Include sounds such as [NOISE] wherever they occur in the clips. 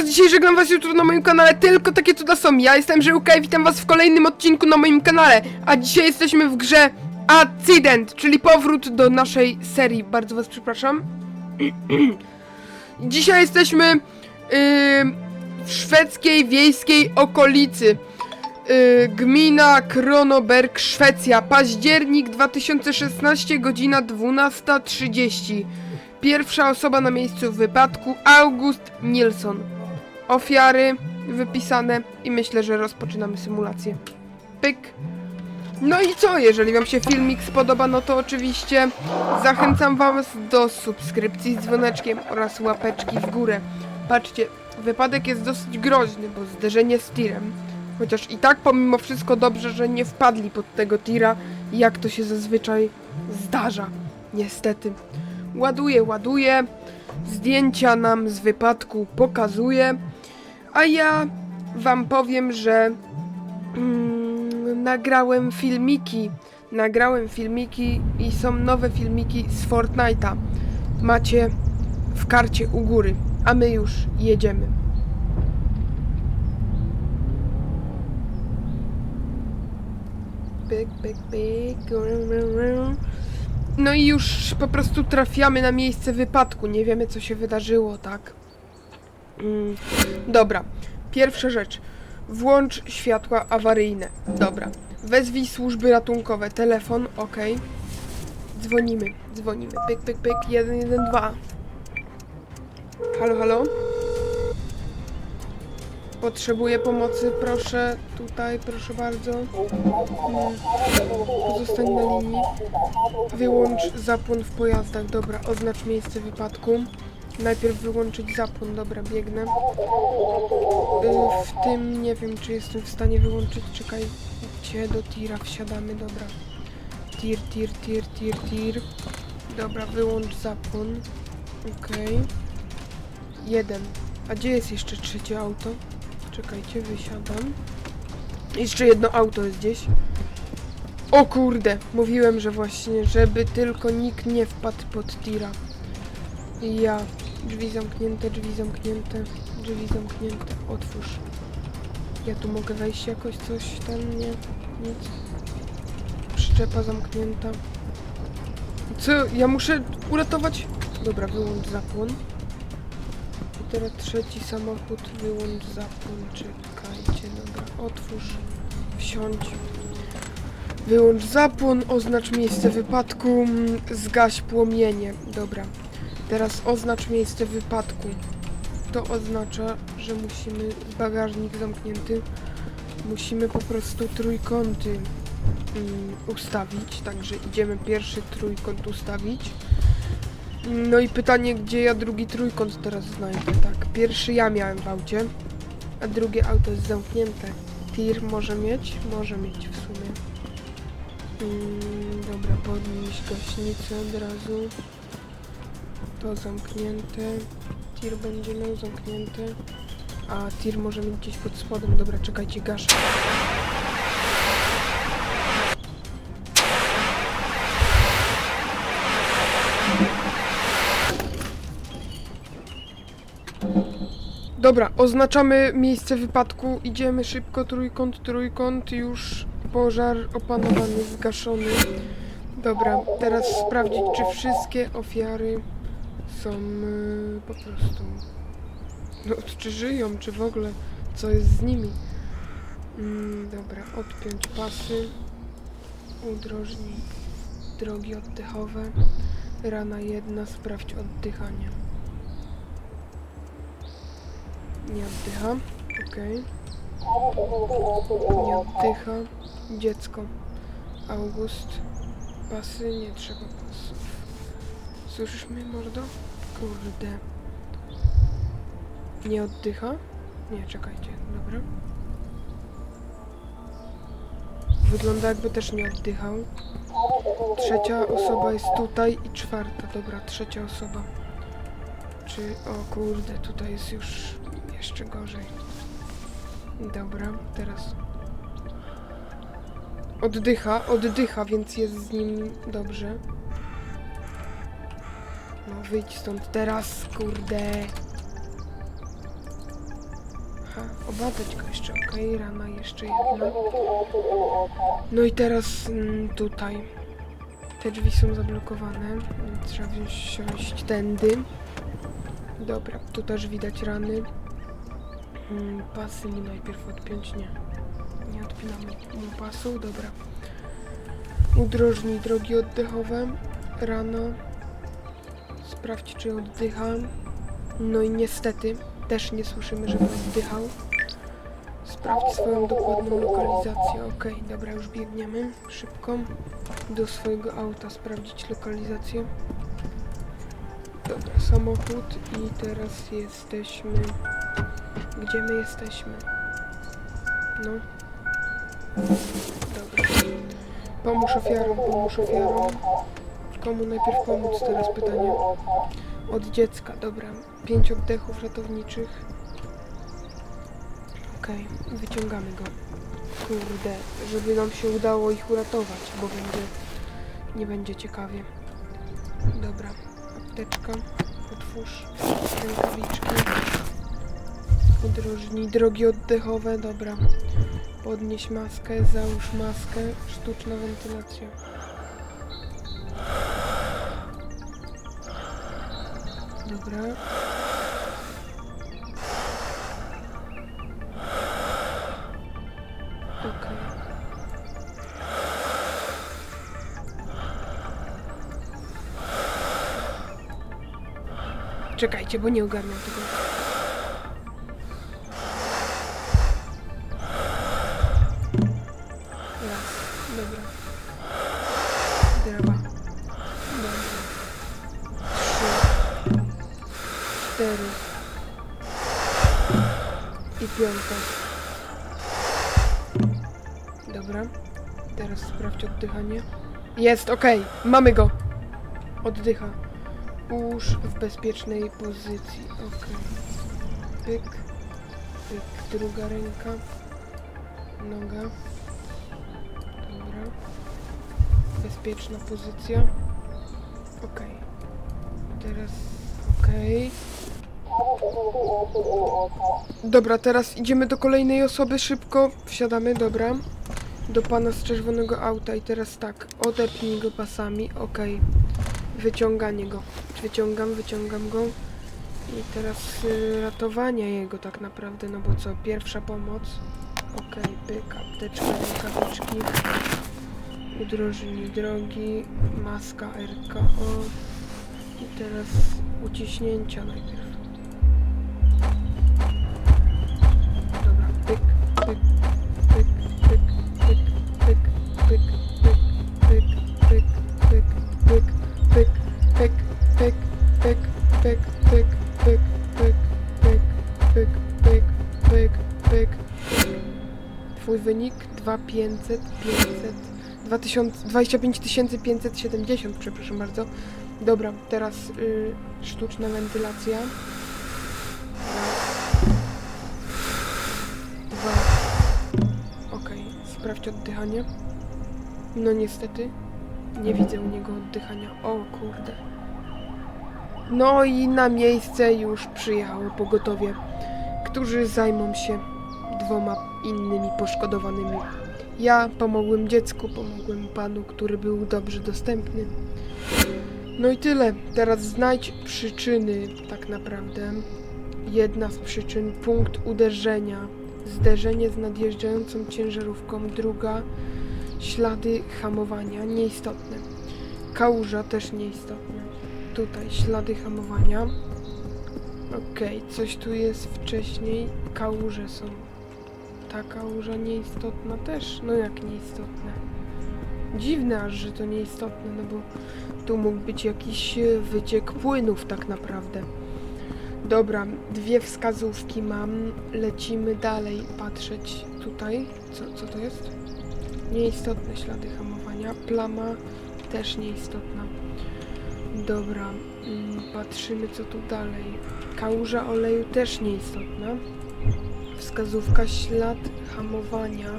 was dzisiaj, żegnam was jutro na moim kanale, tylko takie cuda są. Ja jestem Żyłka i witam was w kolejnym odcinku na moim kanale. A dzisiaj jesteśmy w grze Accident, czyli powrót do naszej serii. Bardzo was przepraszam. [CLEARS THROAT] dzisiaj jesteśmy yy, w szwedzkiej wiejskiej okolicy. Yy, gmina Kronoberg, Szwecja. Październik 2016, godzina 12.30. Pierwsza osoba na miejscu wypadku August Nilsson. Ofiary wypisane i myślę, że rozpoczynamy symulację. Pyk. No i co, jeżeli wam się filmik spodoba, no to oczywiście zachęcam was do subskrypcji z dzwoneczkiem oraz łapeczki w górę. Patrzcie, wypadek jest dosyć groźny, bo zderzenie z tirem. Chociaż i tak pomimo wszystko dobrze, że nie wpadli pod tego tira, jak to się zazwyczaj zdarza. Niestety. Ładuje, ładuje. Zdjęcia nam z wypadku pokazuje. A ja wam powiem, że mm, nagrałem filmiki. Nagrałem filmiki i są nowe filmiki z Fortnite'a. Macie w karcie u góry. A my już jedziemy. Pyk, pyk, pyk. No i już po prostu trafiamy na miejsce wypadku. Nie wiemy, co się wydarzyło, tak? Mm, dobra. Pierwsza rzecz. Włącz światła awaryjne. Dobra. Wezwij służby ratunkowe. Telefon, ok. Dzwonimy, dzwonimy. Pyk, pyk, pyk. 112. Halo, halo? Potrzebuję pomocy, proszę. Tutaj, proszę bardzo. Mm, Pozostań na linii. Wyłącz zapłon w pojazdach. Dobra, oznacz miejsce wypadku. Najpierw wyłączyć zapłon. Dobra, biegnę. Y, W tym nie wiem, czy jestem w stanie wyłączyć. Czekajcie, do tira wsiadamy. Dobra. Tir, tir, tir, tir, tir. Dobra, wyłącz zapłon. Okej. Jeden. A gdzie jest jeszcze trzecie auto? Czekajcie, wysiadam. Jeszcze jedno auto jest gdzieś. O kurde, mówiłem, że właśnie, żeby tylko nikt nie wpadł pod tira. Ja. Drzwi zamknięte, drzwi zamknięte, drzwi zamknięte. Otwórz. Ja tu mogę wejść jakoś coś tam, nie? Nic. Przyczepa zamknięta. Co? Ja muszę uratować... Dobra, wyłącz zapłon. I teraz trzeci samochód, wyłącz zapłon. Czekajcie, dobra. Otwórz. Wsiądź. Wyłącz zapłon, oznacz miejsce wypadku, zgaś płomienie. Dobra. Teraz oznacz miejsce wypadku. To oznacza, że musimy bagażnik zamknięty. Musimy po prostu trójkąty mm, ustawić. Także idziemy pierwszy trójkąt ustawić. No i pytanie, gdzie ja drugi trójkąt teraz znajdę, tak? Pierwszy ja miałem w aucie, a drugie auto jest zamknięte. Tir może mieć? Może mieć w sumie. Mm, dobra, podnieść gaśnicę od razu. To zamknięte. Tir będzie miał zamknięte. A tir może mieć gdzieś pod spodem. Dobra, czekajcie, gaszę. Dobra, oznaczamy miejsce wypadku. Idziemy szybko, trójkąt, trójkąt, już pożar opanowany, zgaszony. Dobra, teraz sprawdzić, czy wszystkie ofiary są y, po prostu. No, czy żyją, czy w ogóle, co jest z nimi. Mm, dobra, odpiąć pasy, udrożnij drogi oddechowe. Rana jedna, sprawdź oddychanie. Nie oddycha, okej. Nie oddycha. Dziecko. August. Pasy, nie trzeba pasów. Słyszysz mnie, mordo? Kurde. Nie oddycha? Nie, czekajcie, dobra. Wygląda jakby też nie oddychał. Trzecia osoba jest tutaj i czwarta, dobra, trzecia osoba. Czy, o kurde, tutaj jest już jeszcze gorzej. Dobra, teraz oddycha, oddycha, więc jest z nim dobrze. No wyjdź stąd teraz, kurde. Aha, obadać go jeszcze, okej, rana jeszcze jedna. No i teraz mm, tutaj. Te drzwi są zablokowane, więc trzeba wziąć tędy. Dobra, tu też widać rany. Mm, pasy mi najpierw odpiąć, nie. Nie odpinamy mu pasu, dobra. Udrożnij drogi oddechowe. Rano. Sprawdź, czy oddycha. No i niestety też nie słyszymy, żeby oddychał. Sprawdź swoją dokładną lokalizację. Okej, dobra, już biegniemy. Szybko do swojego auta sprawdzić lokalizację. Dobra, samochód i teraz jesteśmy... Gdzie my jesteśmy? No. Dobra. Pomóż ofiarom, pomóż ofiarom. Komu najpierw pomóc teraz pytanie? Od dziecka, dobra. Pięć oddechów ratowniczych. Okej, wyciągamy go. Kurde, żeby nam się udało ich uratować, bo będzie... Nie będzie ciekawie. Dobra, apteczka. Otwórz. Rękawiczki. Udrożnij drogi oddechowe, dobra. Podnieś maskę, załóż maskę. Sztuczna wentylacja. Dobra. Okej. Czekajcie, bo nie ogarniam tego. Teraz sprawdź oddychanie. Jest, okej. Mamy go. Oddycha. Ułóż w bezpiecznej pozycji. Okej. Pyk. Pyk. Druga ręka. Noga. Dobra. Bezpieczna pozycja. Okej. Teraz okej. Dobra, teraz idziemy do kolejnej osoby szybko. Wsiadamy, dobra. Do pana z czerwonego auta i teraz tak, odepnij go pasami, okej. Wyciąganie go. Wyciągam, wyciągam go. I teraz y, ratowanie jego tak naprawdę, no bo co, pierwsza pomoc. Okej, pyk, apteczka, rękawiczki. Udrożni drogi, maska RKO. I teraz uciśnięcia najpierw. 22 500, 500, 2000, przepraszam bardzo. Dobra, teraz y, sztuczna wentylacja. Dwa. Okej, okay. sprawdź oddychanie. No niestety, nie widzę u niego oddychania. O kurde. No i na miejsce już przyjechało pogotowie, którzy zajmą się dwoma innymi poszkodowanymi ja pomogłem dziecku, pomogłem panu, który był dobrze dostępny. No i tyle. Teraz znajdź przyczyny tak naprawdę. Jedna z przyczyn punkt uderzenia. Zderzenie z nadjeżdżającą ciężarówką. Druga ślady hamowania. Nieistotne. Kałuża też nieistotne. Tutaj ślady hamowania. Okej, coś tu jest wcześniej. Kałuże są. Ta kałuża nieistotna też. No jak nieistotne? Dziwne aż, że to nieistotne, no bo tu mógł być jakiś e, wyciek płynów tak naprawdę. Dobra, dwie wskazówki mam. Lecimy dalej patrzeć tutaj. Co, co to jest? Nieistotne ślady hamowania. Plama też nieistotna. Dobra, mm, patrzymy co tu dalej. Kałuża oleju też nieistotna. Wskazówka ślad hamowania,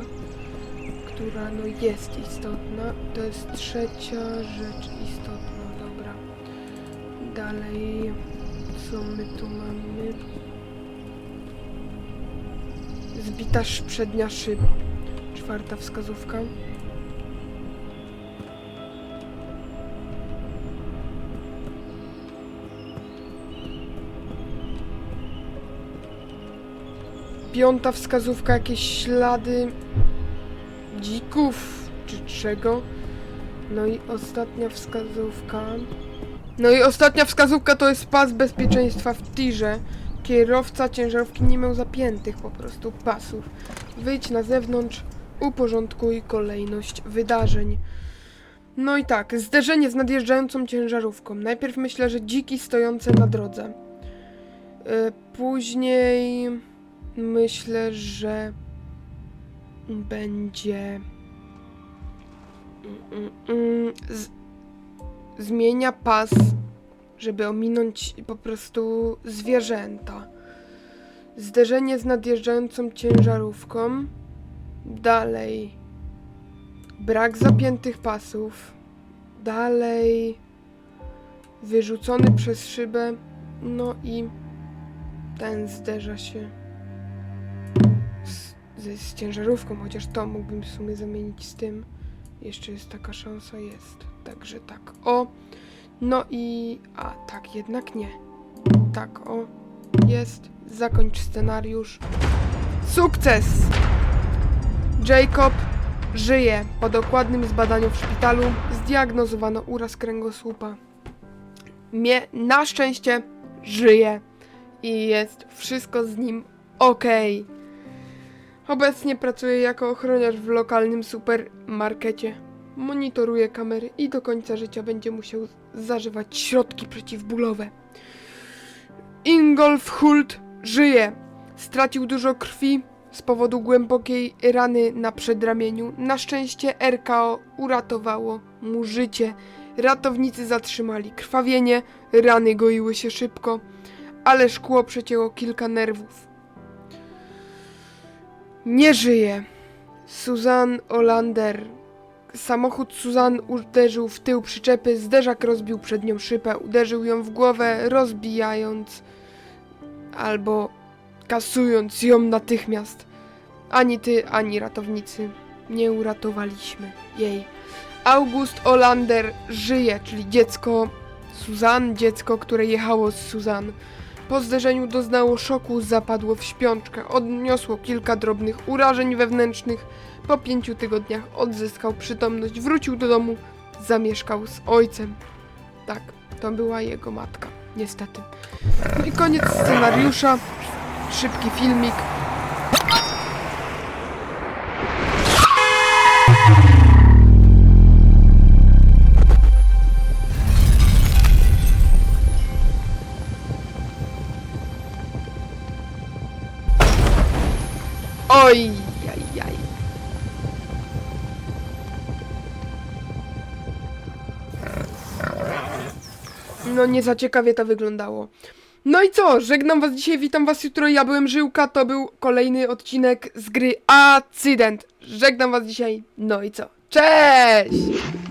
która no jest istotna. To jest trzecia rzecz istotna, dobra. Dalej, co my tu mamy? Zbita przednia szyb. Czwarta wskazówka. Piąta wskazówka, jakieś ślady dzików czy czego. No i ostatnia wskazówka. No i ostatnia wskazówka to jest pas bezpieczeństwa w tirze. Kierowca ciężarówki nie miał zapiętych po prostu pasów. Wyjdź na zewnątrz, uporządkuj kolejność wydarzeń. No i tak, zderzenie z nadjeżdżającą ciężarówką. Najpierw myślę, że dziki stojące na drodze. Y, Później myślę, że będzie. Mm, mm, z... Zmienia pas, żeby ominąć po prostu zwierzęta. Zderzenie z nadjeżdżającą ciężarówką. Dalej. Brak zapiętych pasów. Dalej. Wyrzucony przez szybę. No i ten zderza się z, z, ciężarówką, chociaż to mógłbym w sumie zamienić z tym. Jeszcze jest taka szansa, jest. Także tak, o. No i... A, tak, jednak nie. Tak, o. Jest. Zakończ scenariusz. Sukces! Jacob żyje. Po dokładnym zbadaniu w szpitalu zdiagnozowano uraz kręgosłupa. Mie na szczęście żyje i jest wszystko z nim okej. Obecnie pracuje jako ochroniarz w lokalnym supermarkecie. Monitoruje kamery i do końca życia będzie musiał zażywać środki przeciwbólowe. Ingolf Hult żyje. Stracił dużo krwi z powodu głębokiej rany na przedramieniu. Na szczęście RKO uratowało mu życie. Ratownicy zatrzymali krwawienie, rany goiły się szybko, ale szkło przecięło kilka nerwów. Nie żyje. Susan Olander. Samochód Susan uderzył w tył przyczepy, zderzak rozbił przednią szybę, uderzył ją w głowę, rozbijając albo kasując ją natychmiast. Ani ty, ani ratownicy nie uratowaliśmy jej. August Olander żyje, czyli dziecko Suzan, dziecko, które jechało z Suzan. Po zderzeniu doznało szoku, zapadło w śpiączkę, odniosło kilka drobnych urażeń wewnętrznych. Po pięciu tygodniach odzyskał przytomność, wrócił do domu, zamieszkał z ojcem. Tak, to była jego matka, niestety. No i koniec scenariusza. Szybki filmik. Oj, jaj, jaj. No nie za ciekawie to wyglądało. No i co? Żegnam was dzisiaj, witam was jutro. Ja byłem Żyłka, to był kolejny odcinek z gry Accident. Żegnam was dzisiaj. No i co? Cześć!